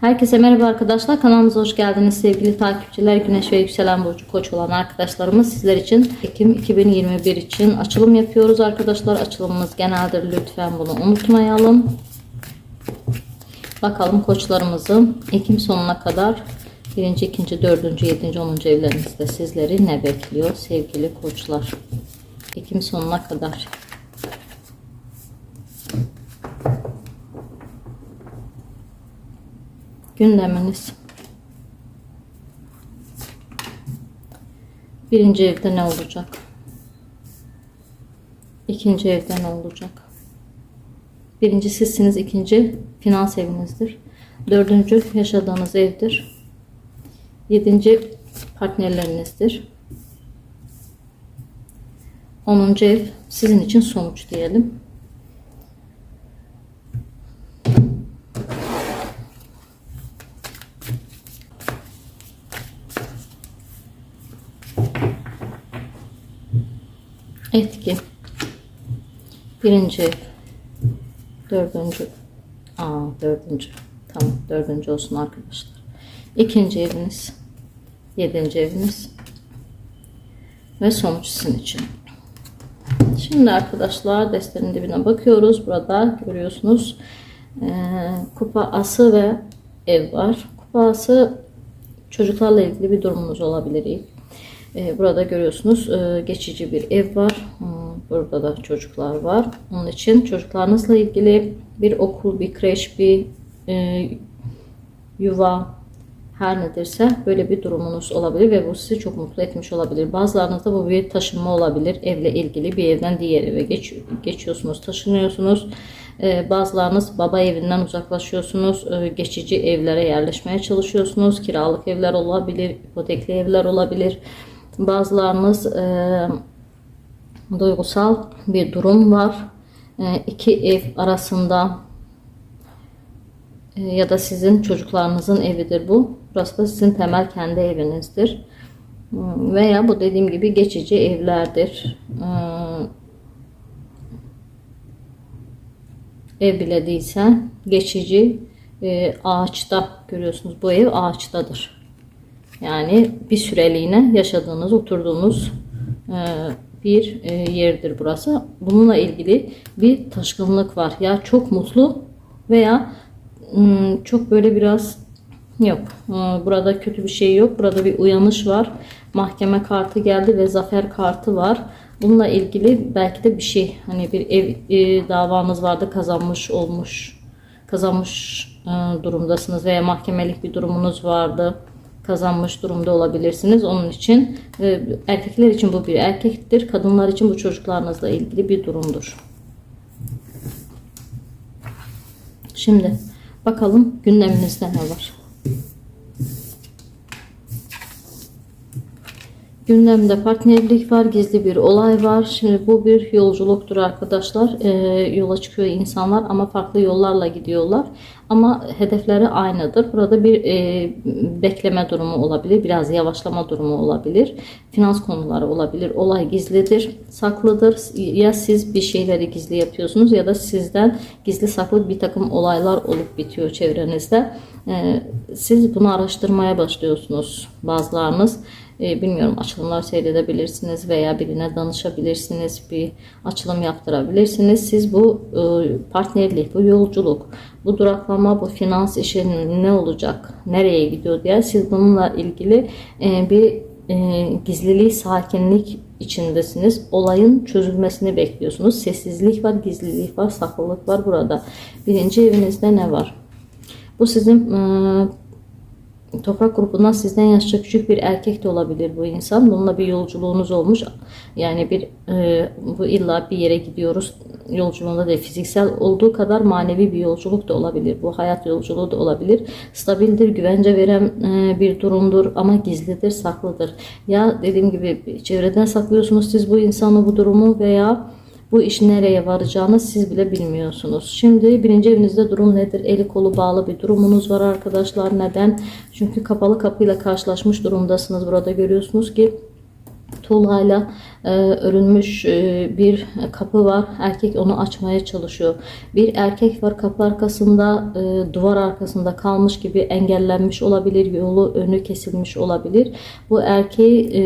Herkese merhaba arkadaşlar. Kanalımıza hoş geldiniz sevgili takipçiler. Güneş ve yükselen burcu koç olan arkadaşlarımız sizler için Ekim 2021 için açılım yapıyoruz arkadaşlar. Açılımımız geneldir. Lütfen bunu unutmayalım. Bakalım koçlarımızı Ekim sonuna kadar 1. 2. 4. 7. 10. evlerinizde sizleri ne bekliyor sevgili koçlar? Ekim sonuna kadar. Gündeminiz. Birinci evde ne olacak? İkinci evde ne olacak? Birinci sizsiniz, ikinci finans evinizdir. Dördüncü yaşadığınız evdir. Yedinci partnerlerinizdir. Onuncu ev sizin için sonuç diyelim. Etki. Birinci. Dördüncü. Aa dördüncü. Tamam dördüncü olsun arkadaşlar. İkinci eviniz. Yedinci eviniz. Ve sonuç sizin için. Şimdi arkadaşlar destenin dibine bakıyoruz. Burada görüyorsunuz eee, kupa ası ve ev var. Kupa ası çocuklarla ilgili bir durumunuz olabilir ilk. Eee, burada görüyorsunuz eee, geçici bir ev var. Burada da çocuklar var. Onun için çocuklarınızla ilgili bir okul, bir kreş, bir eee, yuva, her nedirse böyle bir durumunuz olabilir ve bu sizi çok mutlu etmiş olabilir. Bazılarınızda bu bir taşınma olabilir. Evle ilgili bir evden diğer eve geç, geçiyorsunuz, taşınıyorsunuz. Ee, bazılarınız baba evinden uzaklaşıyorsunuz. Ee, geçici evlere yerleşmeye çalışıyorsunuz. Kiralık evler olabilir, ipotekli evler olabilir. Bazılarınız e, duygusal bir durum var. E, iki ev arasında e, ya da sizin çocuklarınızın evidir bu. Burası da sizin temel kendi evinizdir. Hmm, Veya bu dediğim gibi geçici evlerdir. Ee, Ev bile değilse geçici e, ağaçta görüyorsunuz. Bu ev ağaçtadır. Yani bir süreliğine yaşadığınız, oturduğunuz e, bir e, yerdir burası. Bununla ilgili bir taşkınlık var. Ya çok mutlu veya Hmm, çok böyle biraz yok. Ee, Burada kötü bir şey yok. Burada bir uyanış var. Mahkeme kartı geldi ve zafer kartı var. Bununla ilgili belki de bir şey hani bir ev e, davanız vardı kazanmış olmuş kazanmış e, durumdasınız veya mahkemelik bir durumunuz vardı kazanmış durumda olabilirsiniz. Onun için e, erkekler için bu bir erkektir. Kadınlar için bu çocuklarınızla ilgili bir durumdur. Şimdi bakalım gündeminizde ne var? Gündemde partnerlik var, gizli bir olay var. Şimdi bu bir yolculuktur arkadaşlar. Ee, yola çıkıyor insanlar ama farklı yollarla gidiyorlar. Ama hedefleri aynıdır. Burada bir e, bekleme durumu olabilir, biraz yavaşlama durumu olabilir. Finans konuları olabilir. Olay gizlidir, saklıdır. Ya siz bir şeyleri gizli yapıyorsunuz ya da sizden gizli saklı bir takım olaylar olup bitiyor çevrenizde. Ee, siz bunu araştırmaya başlıyorsunuz bazılarınız. E, bilmiyorum açılımlar seyredebilirsiniz veya birine danışabilirsiniz. Bir açılım yaptırabilirsiniz. Siz bu e, partnerlik, bu yolculuk, bu duraklama, bu finans işi ne olacak, nereye gidiyor diye siz bununla ilgili e, bir e, gizliliği, sakinlik içindesiniz. Olayın çözülmesini bekliyorsunuz. Sessizlik var, gizlilik var, saklılık var burada. Birinci evinizde ne var? Bu sizin e, Toprak grubundan sizden yaşça küçük bir erkek de olabilir bu insan. Bununla bir yolculuğunuz olmuş. Yani bir e, bu illa bir yere gidiyoruz yolculuğunda da fiziksel olduğu kadar manevi bir yolculuk da olabilir. Bu hayat yolculuğu da olabilir. Stabildir, güvence veren e, bir durumdur ama gizlidir, saklıdır. Ya dediğim gibi çevreden saklıyorsunuz siz bu insanı, bu durumu veya bu iş nereye varacağını siz bile bilmiyorsunuz. Şimdi birinci evinizde durum nedir? Eli kolu bağlı bir durumunuz var arkadaşlar. Neden? Çünkü kapalı kapıyla karşılaşmış durumdasınız. Burada görüyorsunuz ki tuğlayla e, örülmüş e, bir kapı var. Erkek onu açmaya çalışıyor. Bir erkek var kapı arkasında, e, duvar arkasında kalmış gibi engellenmiş olabilir. Yolu önü kesilmiş olabilir. Bu erkeği e,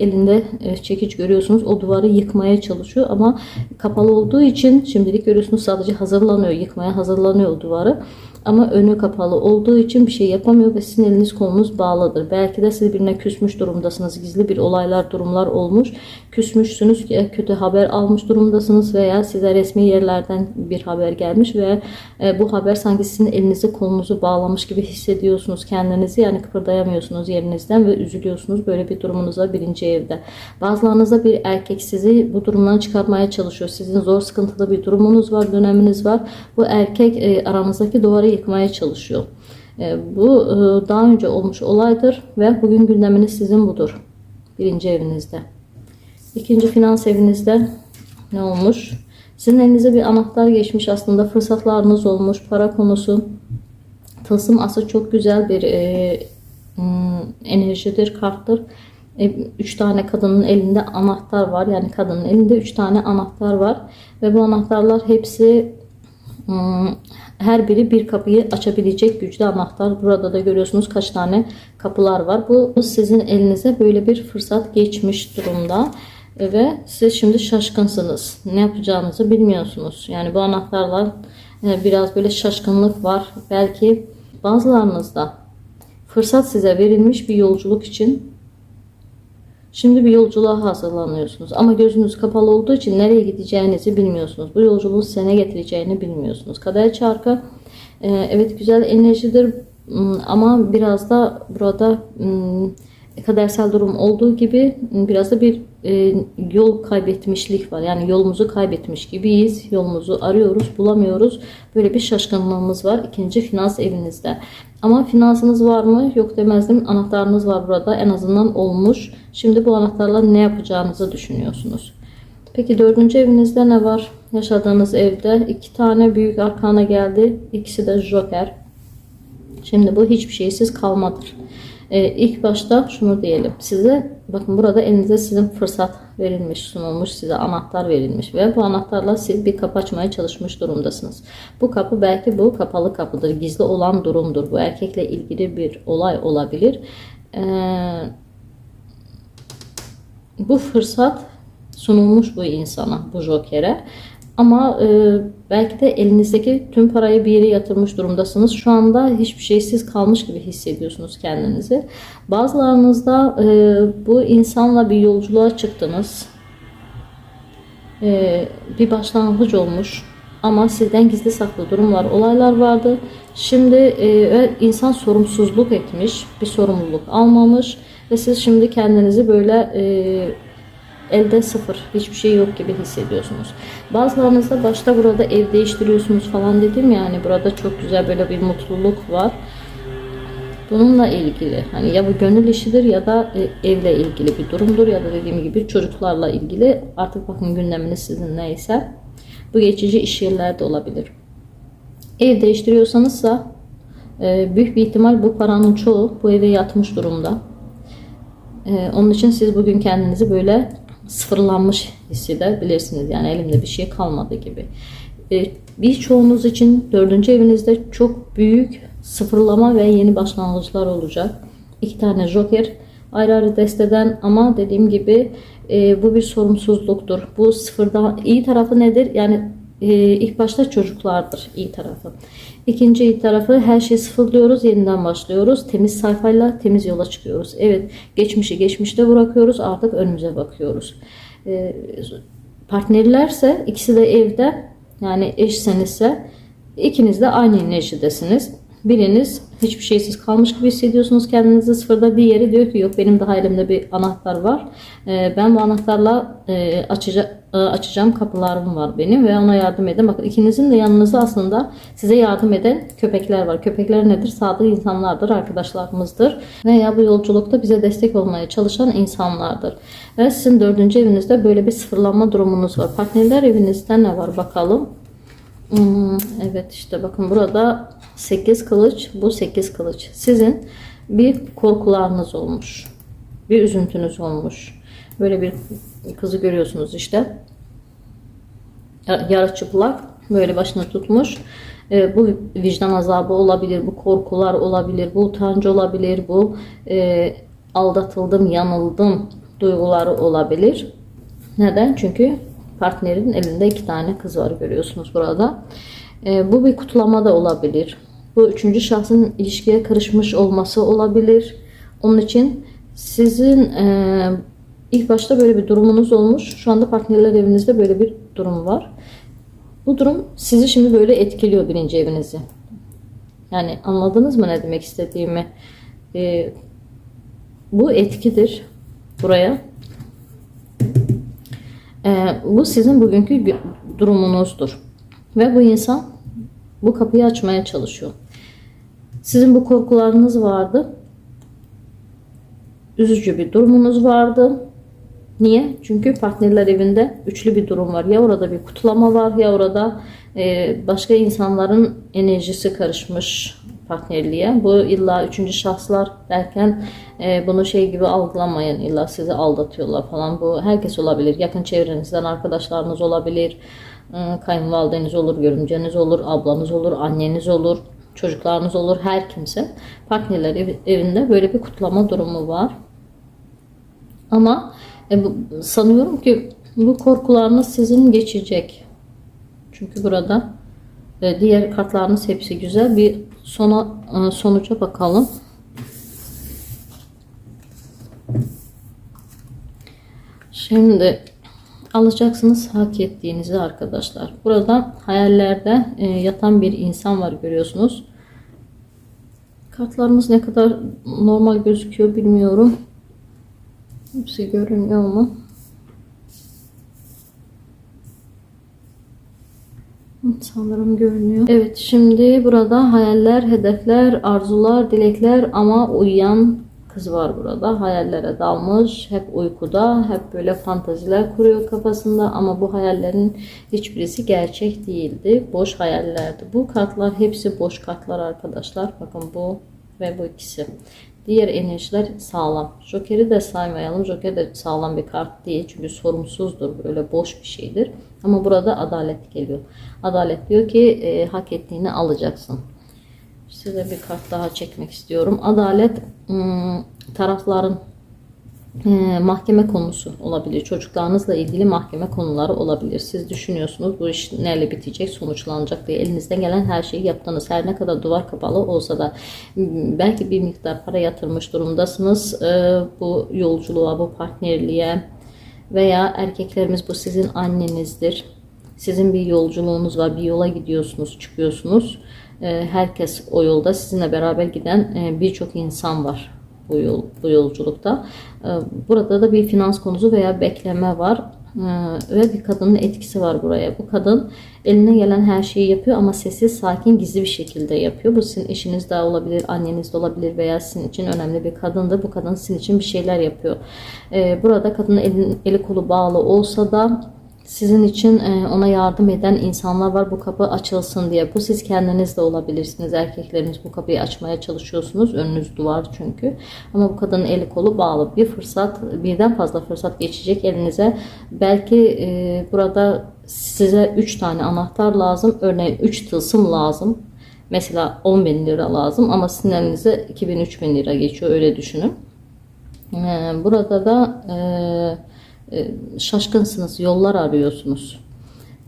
elinde e, çekiç görüyorsunuz. O duvarı yıkmaya çalışıyor ama kapalı olduğu için şimdilik görüyorsunuz sadece hazırlanıyor. Yıkmaya hazırlanıyor duvarı. Ama önü kapalı olduğu için bir şey yapamıyor ve sizin eliniz kolunuz bağlıdır. Belki de siz birine küsmüş durumdasınız. Gizli bir olaylar, durumlar olmuş. Küsmüşsünüz, e, kötü haber almış durumdasınız veya size resmi yerlerden bir haber gelmiş ve e, bu haber sanki sizin elinizi kolunuzu bağlamış gibi hissediyorsunuz kendinizi. Yani kıpırdayamıyorsunuz yerinizden ve üzülüyorsunuz böyle bir durumunuza birinci evde. Bazılarınızda bir erkek sizi bu durumdan çıkarmaya çalışıyor. Sizin zor sıkıntılı bir durumunuz var, döneminiz var. Bu erkek e, aranızdaki duvarı yıkmaya çalışıyor. E, bu e, daha önce olmuş olaydır ve bugün gündeminiz sizin budur. Birinci evinizde. İkinci finans evinizde ne olmuş? Sizin elinize bir anahtar geçmiş aslında fırsatlarınız olmuş para konusu. Tılsım ası çok güzel bir e, hmm, enerjidir, karttır. E, üç tane kadının elinde anahtar var. Yani kadının elinde üç tane anahtar var. Ve bu anahtarlar hepsi hmm, her biri bir kapıyı açabilecek güçlü anahtar. Burada da görüyorsunuz kaç tane kapılar var. Bu sizin elinize böyle bir fırsat geçmiş durumda. Ve siz şimdi şaşkınsınız. Ne yapacağınızı bilmiyorsunuz. Yani bu anahtarlar e, biraz böyle şaşkınlık var. Belki bazılarınızda fırsat size verilmiş bir yolculuk için Şimdi bir yolculuğa hazırlanıyorsunuz ama gözünüz kapalı olduğu için nereye gideceğinizi bilmiyorsunuz. Bu yolculuğun size ne getireceğini bilmiyorsunuz. Kader çarkı e, evet güzel enerjidir ama biraz da burada kadersel durum olduğu gibi biraz da bir e, yol kaybetmişlik var. Yani yolumuzu kaybetmiş gibiyiz. Yolumuzu arıyoruz, bulamıyoruz. Böyle bir şaşkınlığımız var ikinci finans evinizde. Ama finansınız var mı? Yok demezdim. Anahtarınız var burada. En azından olmuş. Şimdi bu anahtarla ne yapacağınızı düşünüyorsunuz. Peki dördüncü evinizde ne var? Yaşadığınız evde iki tane büyük arkana geldi. İkisi de joker. Şimdi bu hiçbir şeysiz kalmadır. Ee, ilk başta şunu diyelim. Size bakın burada elinize sizin fırsat verilmiş, sunulmuş, size anahtar verilmiş ve bu anahtarla siz bir kapı açmaya çalışmış durumdasınız. Bu kapı belki bu kapalı kapıdır, gizli olan durumdur. Bu erkekle ilgili bir olay olabilir. Ee, bu fırsat sunulmuş bu insana, bu jokere. Ama e, belki de elinizdeki tüm parayı bir yere yatırmış durumdasınız. Şu anda hiçbir şeysiz kalmış gibi hissediyorsunuz kendinizi. Bazılarınızda e, bu insanla bir yolculuğa çıktınız. E, bir başlangıç olmuş. Ama sizden gizli saklı durumlar, olaylar vardı. Şimdi e, insan sorumsuzluk etmiş, bir sorumluluk almamış ve siz şimdi kendinizi böyle e, elde sıfır, hiçbir şey yok gibi hissediyorsunuz. Bazılarınızda başta burada ev değiştiriyorsunuz falan dedim yani burada çok güzel böyle bir mutluluk var. Bununla ilgili hani ya bu gönül işidir ya da e, evle ilgili bir durumdur ya da dediğim gibi çocuklarla ilgili artık bakın gündeminiz sizin neyse bu geçici iş yerlerde olabilir. Ev değiştiriyorsanızsa e, büyük bir ihtimal bu paranın çoğu bu eve yatmış durumda. E, onun için siz bugün kendinizi böyle sıfırlanmış hissedebilirsiniz. Yani elimde bir şey kalmadı gibi. E, Birçoğunuz için dördüncü evinizde çok büyük sıfırlama ve yeni başlangıçlar olacak. İki tane joker ayrı ayrı desteden ama dediğim gibi e, bu bir sorumsuzluktur. Bu sıfırda iyi tarafı nedir? Yani e, ilk başta çocuklardır iyi tarafı. İkinci tarafı her şeyi sıfırlıyoruz, yeniden başlıyoruz. Temiz sayfayla temiz yola çıkıyoruz. Evet, geçmişi geçmişte bırakıyoruz, artık önümüze bakıyoruz. E, partnerlerse ikisi de evde, yani eşsenizse ikiniz de aynı enerjidesiniz. Biriniz hiçbir şeysiz kalmış gibi hissediyorsunuz kendinizi sıfırda. Diğeri diyor ki yok benim daha elimde bir anahtar var. Ee, ben bu anahtarla e, açaca, e, açacağım kapılarım var benim ve ona yardım edin. Bakın ikinizin de yanınızda aslında size yardım eden köpekler var. Köpekler nedir? Sadık insanlardır, arkadaşlarımızdır. Veya bu yolculukta bize destek olmaya çalışan insanlardır. Ve sizin dördüncü evinizde böyle bir sıfırlanma durumunuz var. Partnerler evinizde ne var bakalım. Hmm, evet işte bakın burada 8 kılıç bu 8 kılıç sizin bir korkularınız olmuş bir üzüntünüz olmuş Böyle bir kızı görüyorsunuz işte. Ya- Yarı çıplak böyle başını tutmuş. E, bu vicdan azabı olabilir, bu korkular olabilir, bu utancı olabilir, bu e, aldatıldım, yanıldım duyguları olabilir. Neden? Çünkü partnerin elinde iki tane kız var görüyorsunuz burada. E, bu bir kutlama da olabilir. Bu üçüncü şahsın ilişkiye karışmış olması olabilir. Onun için sizin e, ilk başta böyle bir durumunuz olmuş. Şu anda partnerler evinizde böyle bir durum var. Bu durum sizi şimdi böyle etkiliyor birinci evinizi. Yani anladınız mı ne demek istediğimi? E, bu etkidir buraya. Ee, bu sizin bugünkü gü- durumunuzdur. Ve bu insan bu kapıyı açmaya çalışıyor. Sizin bu korkularınız vardı. Üzücü bir durumunuz vardı. Niye? Çünkü partnerler evinde üçlü bir durum var. Ya orada bir kutlama var ya orada e, başka insanların enerjisi karışmış partnerliğe. Bu illa üçüncü şahslar derken e, bunu şey gibi algılamayın. İlla sizi aldatıyorlar falan. Bu herkes olabilir. Yakın çevrenizden arkadaşlarınız olabilir. Kayınvalideniz olur, görümceniz olur, ablanız olur, anneniz olur, çocuklarınız olur, her kimse. Partnerler ev- evinde böyle bir kutlama durumu var. Ama e, bu- sanıyorum ki bu korkularınız sizin geçecek. Çünkü burada e, diğer kartlarınız hepsi güzel. Bir sona e, sonuca bakalım. Şimdi alacaksınız hak ettiğinizi arkadaşlar. Burada hayallerde e, yatan bir insan var görüyorsunuz. Kartlarımız ne kadar normal gözüküyor bilmiyorum. Hepsi görünüyor mu? Sanırım görünüyor. Evet şimdi burada hayaller, hedefler, arzular, dilekler ama uyuyan kız var burada. Hayallere dalmış, hep uykuda, hep böyle fantaziler kuruyor kafasında ama bu hayallerin hiçbirisi gerçek değildi. Boş hayallerdi. Bu kartlar hepsi boş kartlar arkadaşlar. Bakın bu ve bu ikisi. Diğer enerjiler sağlam. Joker'i de saymayalım. Joker de sağlam bir kart değil. Çünkü sorumsuzdur. Böyle boş bir şeydir. Ama burada adalet geliyor. Adalet diyor ki e, hak ettiğini alacaksın. Size bir kart daha çekmek istiyorum. Adalet ım, tarafların e, mahkeme konusu olabilir. Çocuklarınızla ilgili mahkeme konuları olabilir. Siz düşünüyorsunuz bu iş neyle bitecek, sonuçlanacak diye elinizden gelen her şeyi yaptınız. Her ne kadar duvar kapalı olsa da m, belki bir miktar para yatırmış durumdasınız. E, bu yolculuğa, bu partnerliğe veya erkeklerimiz bu sizin annenizdir. Sizin bir yolculuğunuz var, bir yola gidiyorsunuz, çıkıyorsunuz. E, herkes o yolda sizinle beraber giden e, birçok insan var bu yol bu yolculukta. Ee, Burada da bir finans konusu veya bekleme var Ee, ve bir kadının etkisi var buraya. Bu kadın eline gelen her şeyi yapıyor ama sessiz, sakin, gizli bir şekilde yapıyor. Bu sizin eşiniz de olabilir, anneniz de olabilir veya sizin için önemli bir kadındır. Bu kadın sizin için bir şeyler yapıyor. Ee, Burada kadının eli kolu bağlı olsa da sizin için e, ona yardım eden insanlar var bu kapı açılsın diye. Bu siz kendiniz de olabilirsiniz. Erkekleriniz bu kapıyı açmaya çalışıyorsunuz. Önünüz duvar çünkü. Ama bu kadının eli kolu bağlı. Bir fırsat, birden fazla fırsat geçecek elinize. Belki e, burada size 3 tane anahtar lazım. Örneğin 3 tılsım lazım. Mesela 10 bin lira lazım ama sizin elinize 2000-3000 lira geçiyor öyle düşünün. Ee, Burada da e, e, e, şaşkınsınız, yollar arıyorsunuz.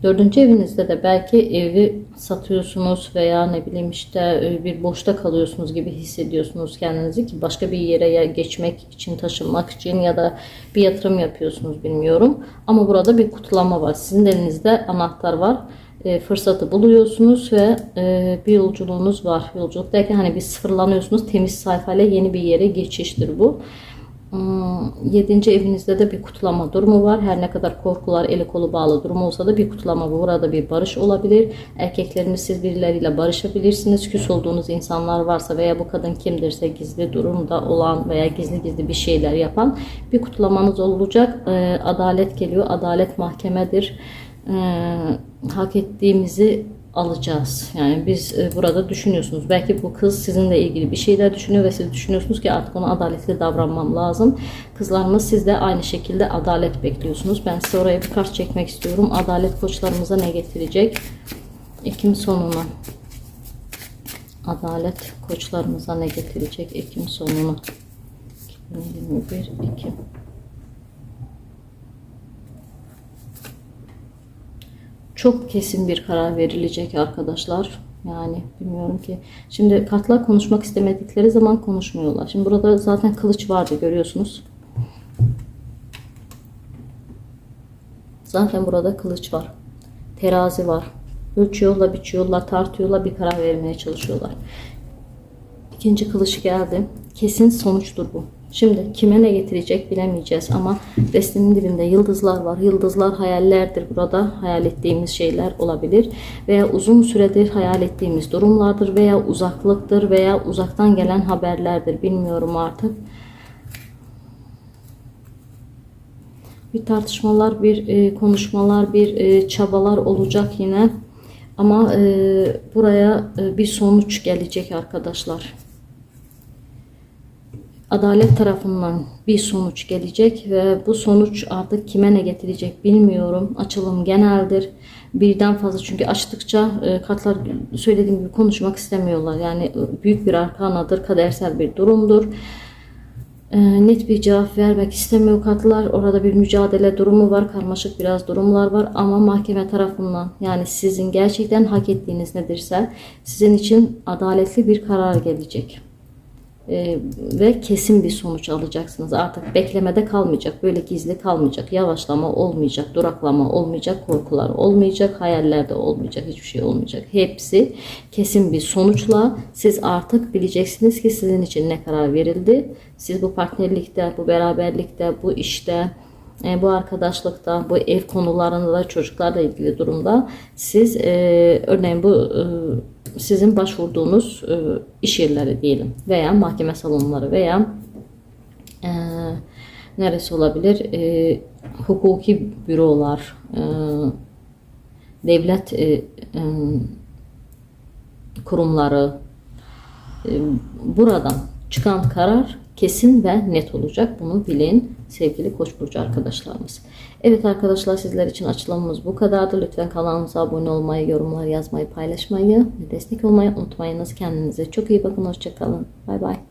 Dördüncü evinizde de belki evi satıyorsunuz veya ne bileyim işte e, bir boşta kalıyorsunuz gibi hissediyorsunuz kendinizi ki başka bir yere geçmek için, taşınmak için ya da bir yatırım yapıyorsunuz bilmiyorum. Ama burada bir kutlama var. Sizin elinizde anahtar var. E, fırsatı buluyorsunuz ve e, bir yolculuğunuz var. Yolculuk derken hani bir sıfırlanıyorsunuz. Temiz sayfayla yeni bir yere geçiştir bu. Bu ee, 7. evinizde de bir kutlama durumu var. Her ne kadar korkular eli kolu bağlı durum olsa da bir kutlama burada bir barış olabilir. Erkekleriniz siz birileriyle barışabilirsiniz. Küs olduğunuz insanlar varsa veya bu kadın kimdirse gizli durumda olan veya gizli gizli bir şeyler yapan bir kutlamanız olacak. Ee, adalet geliyor. Adalet mahkemedir. Ee, hak ettiğimizi alacağız. Yani biz e, burada düşünüyorsunuz. Belki bu kız sizinle ilgili bir şeyler düşünüyor ve siz düşünüyorsunuz ki artık ona adaletli davranmam lazım. Kızlarımız siz de aynı şekilde adalet bekliyorsunuz. Ben size oraya bir kart çekmek istiyorum. Adalet koçlarımıza ne getirecek? Ekim sonuna. Adalet koçlarımıza ne getirecek Ekim sonuna? 2021 Ekim. Çok kesin bir karar verilecek arkadaşlar. Yani bilmiyorum ki. Şimdi kartlar konuşmak istemedikleri zaman konuşmuyorlar. Şimdi burada zaten kılıç vardı görüyorsunuz. Zaten burada kılıç var. Terazi var. Ölçüyorlar, biçiyorlar, tartıyorlar, bir karar vermeye çalışıyorlar. İkinci kılıç geldi. Kesin sonuçtur bu. Şimdi kime ne getirecek bilemeyeceğiz ama destenin dibinde yıldızlar var. Yıldızlar hayallerdir burada. Hayal ettiğimiz şeyler olabilir. Veya uzun süredir hayal ettiğimiz durumlardır veya uzaklıktır veya uzaktan gelen haberlerdir. Bilmiyorum artık. bir tartışmalar, bir e, konuşmalar, bir e, çabalar olacak yine. Ama e, buraya e, bir sonuç gelecek arkadaşlar. Adalet tarafından bir sonuç gelecek ve bu sonuç artık kime ne getirecek bilmiyorum. Açılım geneldir. Birden fazla çünkü açtıkça e, kartlar söylediğim gibi konuşmak istemiyorlar. Yani e, büyük bir arkanadır, kadersel bir durumdur. E, net bir cevap vermek istemiyor kartlar. Orada bir mücadele durumu var. Karmaşık biraz durumlar var ama mahkeme tarafından yani sizin gerçekten hak ettiğiniz nedirse sizin için adaletli bir karar gelecek. E, ve kesin bir sonuç alacaksınız. Artık beklemede kalmayacak. Böyle gizli kalmayacak. Yavaşlama olmayacak. Duraklama olmayacak. Korkular olmayacak. Hayallerde olmayacak. Hiçbir şey olmayacak. Hepsi kesin bir sonuçla siz artık bileceksiniz ki sizin için ne karar verildi. Siz bu partnerlikte, bu beraberlikte, bu işte, e, bu arkadaşlıkta, bu ev konularında da çocuklarla ilgili durumda siz e, örneğin bu e, sizin başvurduğunuz e, iş yerleri diyelim veya mahkeme salonları veya e, neresi olabilir? E, hukuki bürolar, e, devlet e, e, kurumları e, buradan çıkan karar kesin ve net olacak. Bunu bilin sevgili Koç burcu arkadaşlarımız. Evet arkadaşlar sizler için açılımımız bu kadardı. Lütfen kanalımıza abone olmayı, yorumlar yazmayı, paylaşmayı ve destek olmayı unutmayınız. Kendinize çok iyi bakın. Hoşçakalın. Bay bay.